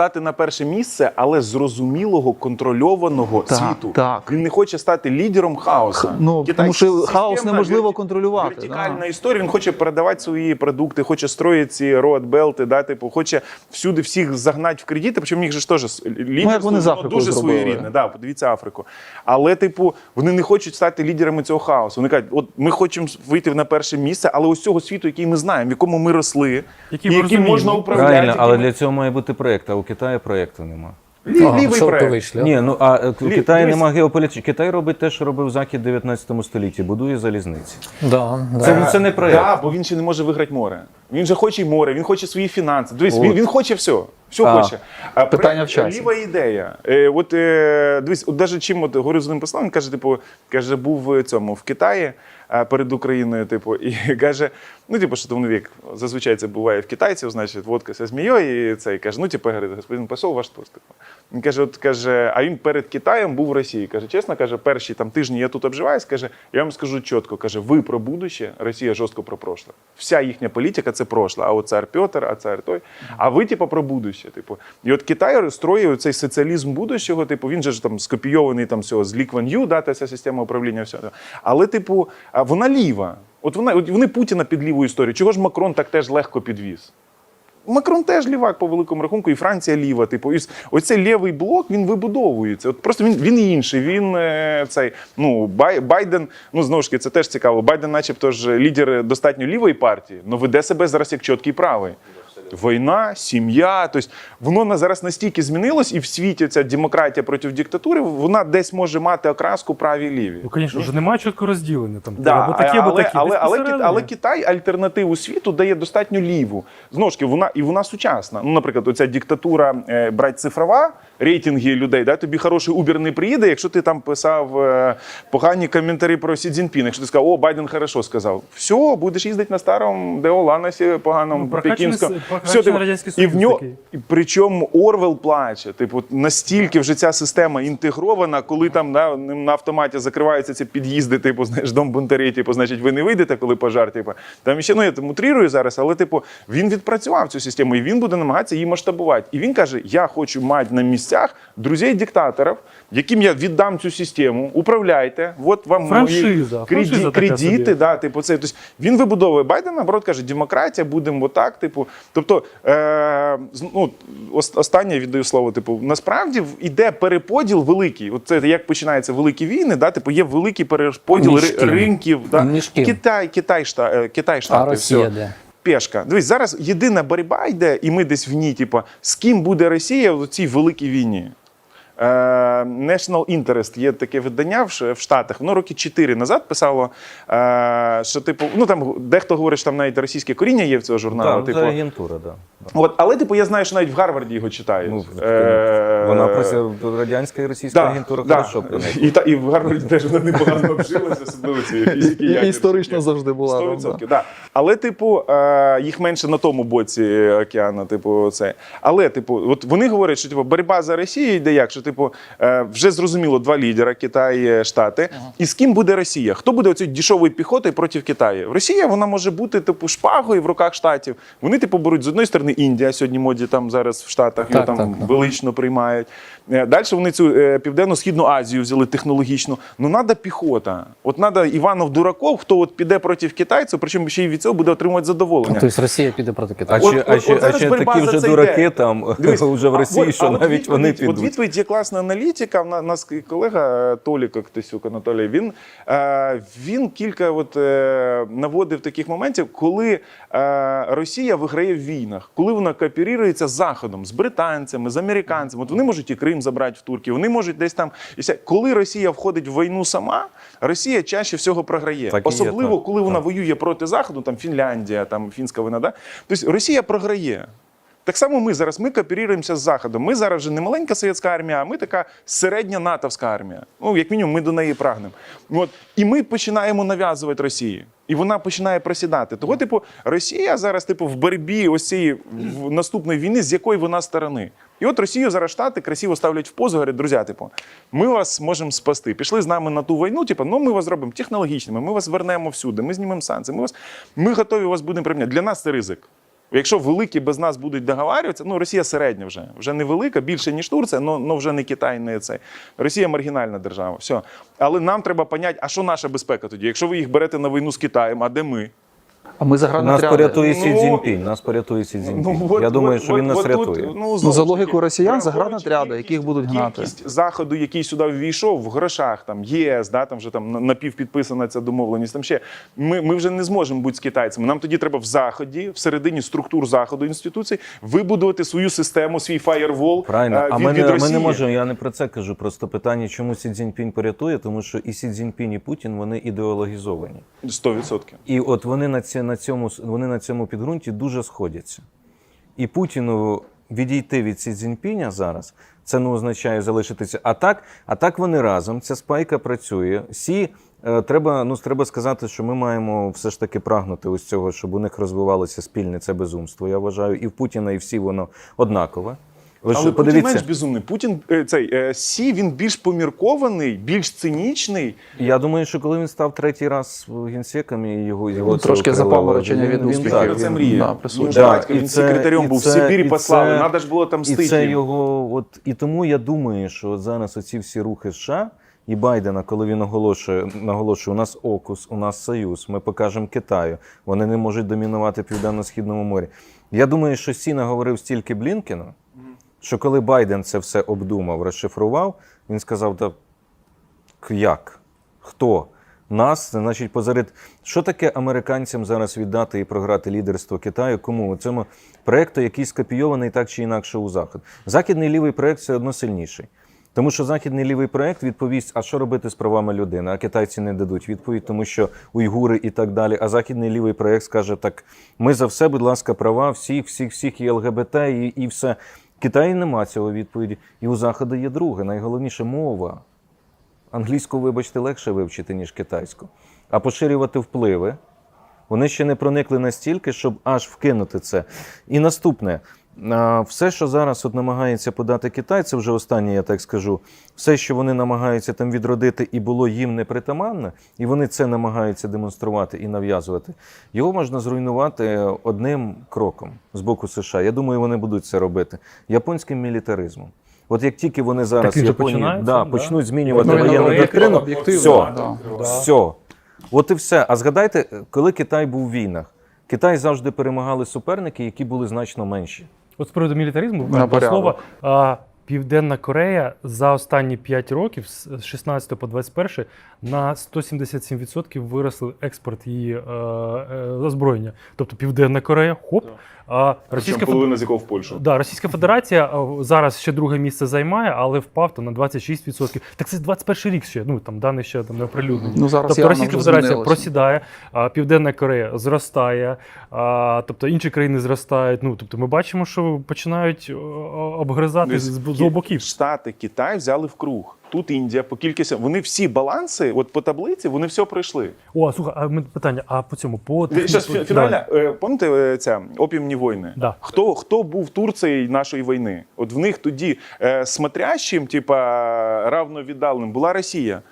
стати на перше місце, але зрозумілого, контрольованого Так, світу. так. Він не хоче стати лідером хаосу. Ну, тому що хаос неможливо контролювати, Вертикальна да. історія. Він хоче передавати свої продукти, хоче строїти ці роадбелти, да, типу, хоче всюди всіх загнати в кредити. Причому в них же ж теж лідерство вони з воно дуже зробили. своєрідне. Да, подивіться Африку. Але, типу, вони не хочуть стати лідерами цього хаосу. Вони кажуть, от ми хочемо вийти на перше місце, але ось цього світу, який ми знаємо, в якому ми росли, Який і ми яким можна управляти. Правильно, але для цього має бути проєкт, а у Китаю проєкту нема. Лі- Ага, лівий шовковий проект. шлях. Ні, ну а е, у Лі- Китаї дивись. нема геополітики. Китай робить те, що робив Захід в 19 столітті, будує залізниці. Да, да. Це, це не проєкт. Да, бо він ще не може виграти море. Він же хоче й море, він хоче свої фінанси. Дивись, він, він хоче все. Все А. хоче. А Питання в часі. Ліва ідея. Е, от е, дивись, от даже чим от говорю з ним послав, він каже, типу, каже, був в цьому в Китаї перед Україною, типу, і каже: ну, типу, що там вік, зазвичай це буває в китайців, значить, водка зі змією, і це і каже, ну, типу, господин посол, ваш. Типу. Він каже, от каже, а він перед Китаєм був в Росії. Каже, чесно, каже, перші там тижні я тут обживаюсь, каже, я вам скажу чітко, каже, ви про будуще, Росія жорстко про прошле. Вся їхня політика це прошле. А от цар Петр, а цар той. А ви, типу, про будуще. Типу. І от Китай строїв цей соціалізм будущого, типу, він же ж там скопійований там всього з Лі Кван Ю, да, та ця система управління. Все. Але, типу, вона ліва. От вона, от вони Путіна під ліву історію. Чого ж Макрон так теж легко підвіз? Макрон теж лівак по великому рахунку, і Франція ліва. Типу, і ось цей лівий блок він вибудовується. От просто він, він інший. Він е, цей ну Бай, Байден. Ну знову ж таки, це теж цікаво. Байден, начебто ж лідер достатньо лівої партії, але веде себе зараз як чіткий правий. Війна, сім'я, тобто воно на зараз настільки змінилось, і в світі ця демократія проти диктатури, вона десь може мати окраску праві ліві. Ну, звісно, вже немає чіткого розділення. Там, Да, або такі, або але, такі. але, але, але, але Китай альтернативу світу дає достатньо ліву. Знову ж таки, вона і вона сучасна. Ну, наприклад, оця диктатура е, брать цифрова, рейтинги людей, да, тобі хороший Uber не приїде, якщо ти там писав е, погані коментарі про Сі Цзіньпін. Якщо ти сказав, о, Байден хорошо сказав, все, будеш їздити на старому Део Ланосі поганому Ну, пекінському. с- прокачаний і в нього і причому Орвел плаче. Типу, настільки вже ця система інтегрована, коли там да, на автоматі закриваються ці під'їзди, типу, знаєш, дом бунтарі, типу, значить, ви не вийдете, коли пожар. Типу. Там ще ну я там утрірую зараз, але типу він відпрацював цю систему і він буде намагатися її масштабувати. І він каже: Я хочу мати на місцях друзей диктаторів, яким я віддам цю систему. Управляйте, от вам мої Франшиза, франшиза кредити, да, типу, це. Тобто він вибудовує Байден, наоборот, каже, демократія, будемо отак. Типу, тобто, е, ну, останнє віддаю слово. Типу, насправді іде переподіл великий. От це як починаються великі війни, да, типу, є великий переподіл Між ри- ринків. Да. Між? Китай, Китай, е, А Росія все. де? Пешка. Дивись, зараз єдина боротьба йде, і ми десь в ній, типу, з ким буде Росія в цій великій війні. Е, National Interest є таке видання в Штатах. Воно роки 4 назад писало, е, що типу, ну там дехто говорить, що там навіть російське коріння є в цього журналу. Так, типу, це агентура, да. От, але типу, я знаю, що навіть в Гарварді його читають. Ну, Е, Вона працює радянська і російська агентура хорошо прийняла. І, та, і в Гарварді теж вона непогано обжилася, особливо цієї фізики. І- історично завжди була, 100%, да. да. Але, типу, е, їх менше на тому боці океану, типу, це. Але, типу, от вони говорять, що типу, боротьба за Росію йде як, що типу, е, вже зрозуміло два лідера Китай, е, Штати. І з ким буде Росія? Хто буде оцією дешевою піхотою проти Китаю? Росія вона може бути типу шпагою в руках штатів. Вони, типу, беруть з одної сторони Індія, сьогодні моді там зараз в Штатах його Так, там так, так. велично приймають. Далі вони цю е, південно-східну Азію взяли технологічну. Ну треба піхота. От треба Іванов Дураков, хто от піде проти китайців, причому ще й від цього буде отримувати задоволення. Тобто Росія піде проти А. От- от- а ще, а ще такі вже дураки йде. там Дивись, вже в Росії, от- що а от навіть вони От підуть. відповідь є класна аналітика. У нас колега е, Толік Ктисюк Анатолій. Він, е, він кілька от, е, наводив таких моментів, коли е, Росія виграє в війнах, коли вона кооперується з Заходом, з британцями, з американцями. От вони можуть і Крим забрати в Туркію, вони можуть десь там. Коли Росія входить в війну сама, Росія чаще всього програє. Так і є, Особливо, так. коли вона воює проти Заходу, там Фінляндія, там фінська війна. Да? Тобто Росія програє. Так само ми зараз ми кооперуємося з Заходом. Ми зараз вже не маленька совєтська армія, а ми така середня натовська армія. Ну, як мінімум, ми до неї прагнемо. От. І ми починаємо нав'язувати Росії. І вона починає просідати. Того, типу, Росія зараз, типу, в боротьбі ось цієї в- наступної війни, з якої вона сторони. І от Росію зараз штати красиво ставлять в позу, говорять, друзі, типу, ми вас можемо спасти. Пішли з нами на ту війну, типу, ну ми вас зробимо технологічними, ми вас вернемо всюди, ми знімемо санкції, ми вас ми готові вас будемо прийняти. Для нас це ризик. Якщо великі без нас будуть договарюватися, ну Росія середня вже, вже не велика, більше ніж Турція, але вже не Китай, не це. Росія маргінальна держава. Все. Але нам треба поняти, а що наша безпека тоді? Якщо ви їх берете на війну з Китаєм, а де ми? А ми Нас порятує Сі Ну, Цзіньпінь, нас порятує Сі Цзіньпінь. от- Я думаю, от- що він от- нас от тут, рятує. ну, Ну, за ж логікою росіян, загранотряди, яких будуть гнати. Кількість заходу, який сюди ввійшов, в грошах, там ЄС, да, там вже там напівпідписана ця домовленість. Там ще ми, ми вже не зможемо бути з китайцями. Нам тоді треба в заході, всередині структур заходу інституцій, вибудувати свою систему, свій фаєрвол. Правильно, е, а від, ми від не, ми не можемо, я не про це кажу. Просто питання, чому Сі Цзіньпінь порятує, тому що і Сі Цзіньпінь, і Путін вони ідеологізовані. 100%. І от вони на, ці, на, цьому, вони на цьому підґрунті дуже сходяться. І Путіну відійти від Сі Цзіньпіня зараз, це не означає залишитися. А так, а так вони разом, ця спайка працює. Сі, е, треба, ну, треба сказати, що ми маємо все ж таки прагнути ось цього, щоб у них розвивалося спільне це безумство, я вважаю. І в Путіна, і всі воно однакове. Ви Але ж Путін подивіться, менш безумний. Путін е, цей е, Сі він більш поміркований, більш цинічний. я думаю, що коли він став третій раз генсеком і його, його Трошки запаморочення від він успіхів. так, це він- мрія. да, Він і він це- секретарем і був, в Сибірі послали. Надо ж було там І це його, от і тому я думаю, що от зараз оці всі рухи США і Байдена, коли він оголошує, наголошує, у нас окус, у нас союз, ми покажемо Китаю, вони не можуть домінувати в південно-східному морі. Я думаю, що Сі наговорив стільки Блінкену, що коли Байден це все обдумав, розшифрував, він сказав: та як? Хто? Нас, значить, позарит. Що таке американцям зараз віддати і програти лідерство Китаю? Кому? У цьому проєкту, який скопійований так чи інакше у Захід. Західний лівий проєкт все одно сильніший. Тому що західний лівий проєкт відповість, а що робити з правами людини? А китайці не дадуть відповідь, тому що уйгури і так далі. А західний лівий проєкт скаже: так, ми за все, будь ласка, права всіх, всіх, всіх і ЛГБТ, і, і все. Китаї нема цього відповіді. І у Заходу є друге, найголовніше мова. Англійську, вибачте, легше вивчити, ніж китайську. А поширювати впливи. Вони ще не проникли настільки, щоб аж вкинути це. І наступне. Все, що зараз от намагається подати Китай, це вже останнє, я так скажу. Все, що вони намагаються там відродити, і було їм непритаманне, і вони це намагаються демонструвати і нав'язувати. Його можна зруйнувати одним кроком з боку США. Я думаю, вони будуть це робити японським мілітаризмом. От як тільки вони зараз же Японії, да, да? почнуть змінювати Ну, воєнну доктрину, все, да. все. От і все. А згадайте, коли Китай був в війнах, Китай завжди перемагали суперники, які були значно менші. От з приводу мілітаризму, На буквально порядок. слова. А, Південна Корея за останні 5 років, з 16 по 21, на 177% виросли експорт її е, е, озброєння. Тобто Південна Корея, хоп. А Російська, Фед- половина з якого в Польщу. да, Російська Федерація е, зараз ще друге місце займає, але впав там на 26%. Так це 21 рік ще. Ну там дані ще там не оприлюднені. Ну, зараз тобто Російська Федерація змінилося. просідає, а Південна Корея зростає, а, тобто інші країни зростають. Ну тобто ми бачимо, що починають обгризати з, з обоків. Штати, Китай взяли в круг. Тут Індія по кількості. Вони всі баланси, от по таблиці, вони все пройшли. О, слухай, а ми питання, а по цьому по Давай. фінальна, е, пам'ятаєте е, ця опіумні війни? Да. Хто, хто був Турцією нашої війни? От в них тоді е, смотрящим, типа равновіддаленим, була Росія,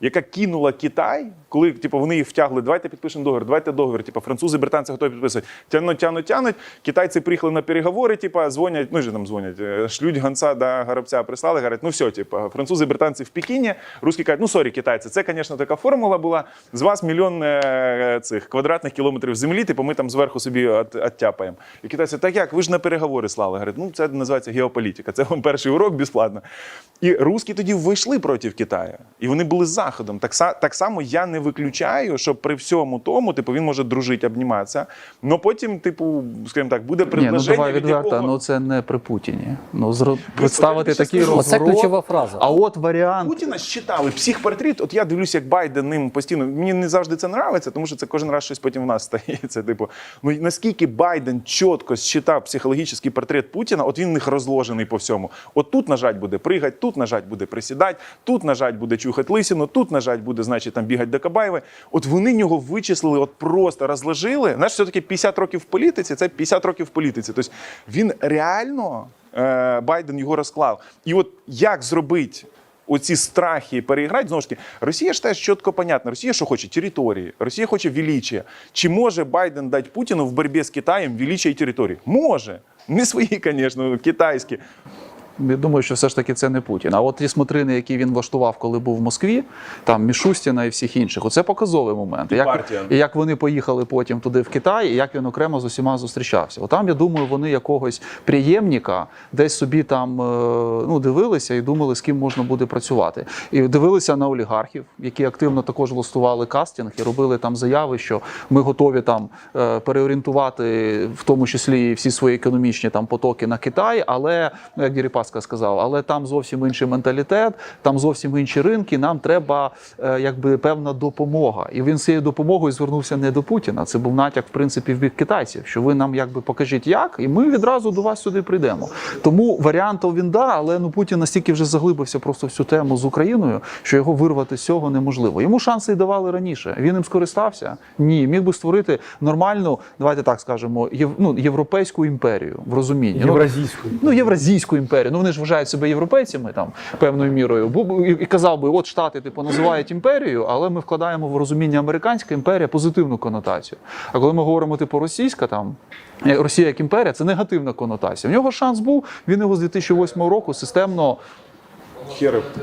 яка кинула Китай, коли типу, вони їх втягли, давайте підпишемо договір, давайте договір. Типу, французи, британці готові підписувати. Тянуть, тянуть, тянуть. Китайці приїхали на переговори, типу, дзвонять, ну ж там дзвонять, е, шлють гонца до горобця, прислали, говорять, ну все, типу, французи, британці в Пекіні, русські кажуть, ну сорі, китайці, це, звісно, така формула була. З вас мільйон е, цих квадратних кілометрів землі, типу, ми там зверху собі оттяпаємо. І китайці, так як, ви ж на переговори слали. Говорять, ну це називається геополітика. Це вам перший урок безплатно. І русські тоді вийшли проти Китаю, і вони були з заходом. Так, так само я не виключаю, що при всьому тому, типу, він може дружити, обніматися. але потім, типу, скажімо так, буде Ні, ну предложення, давай від відверто, якого... ну це не при Путіні. Ну, зро... представити такий скажу, Оце ключова фраза. А от варіант. Путіна считали психпортрет. От я дивлюся, як Байден ним постійно. Мені не завжди це нравиться, тому що це кожен раз щось потім в нас стається. Типу, ну наскільки Байден чітко считав психологічний портрет Путіна, от він в них розложений по всьому. От тут нажать буде пригать, тут нажать буде присідати, тут нажать буде чухати лисину, тут нажать буде, значить, там бігати до Кабаєва. От вони нього вичислили, от просто розложили. Знаєш, все-таки 50 років в політиці це 50 років в політиці. Тобто він реально. е, Байден його розклав. І от як зробити оці страхи переіграти, знову ж таки, Росія ж теж чітко понятно. Росія що хоче? Території. Росія хоче величия. Чи може Байден дати Путіну в боротьбі з Китаєм величия і території? Може. Не свої, звісно, китайські. Я думаю, що все ж таки це не Путін. А от ті смотрини, які він влаштував, коли був в Москві, там Мішустіна і всіх інших, оце показовий момент. І як, партія. і як вони поїхали потім туди в Китай, і як він окремо з усіма зустрічався. Отам, я думаю, вони якогось приємника десь собі там е, ну, дивилися і думали, з ким можна буде працювати. І дивилися на олігархів, які активно також влаштували кастинг і робили там заяви, що ми готові там е, переорієнтувати в тому числі всі свої економічні там потоки на Китай, але ну як Діріпаска сказав, але там зовсім інший менталітет, там зовсім інші ринки. Нам треба е, якби певна допомога. І він з цією допомогою звернувся не до Путіна. Це був натяк, в принципі, в бік китайців, що ви нам якби покажіть як, і ми відразу до вас сюди прийдемо. Тому варіантів він да, але ну Путін настільки вже заглибився просто в цю тему з Україною, що його вирвати з цього неможливо. Йому шанси й давали раніше. Він їм скористався? Ні, міг би створити нормальну, давайте так скажемо, єв, ну, європейську імперію в розумінні. Ну, Ну, євразійську імперію. Ну вони ж вважають себе європейцями там певною мірою. І, казав би, от штати типу називають імперією, але ми вкладаємо в розуміння американська імперія позитивну конотацію. А коли ми говоримо типу російська, там е, Росія як імперія, це негативна конотація. В нього шанс був. Він його з 2008 року системно Хери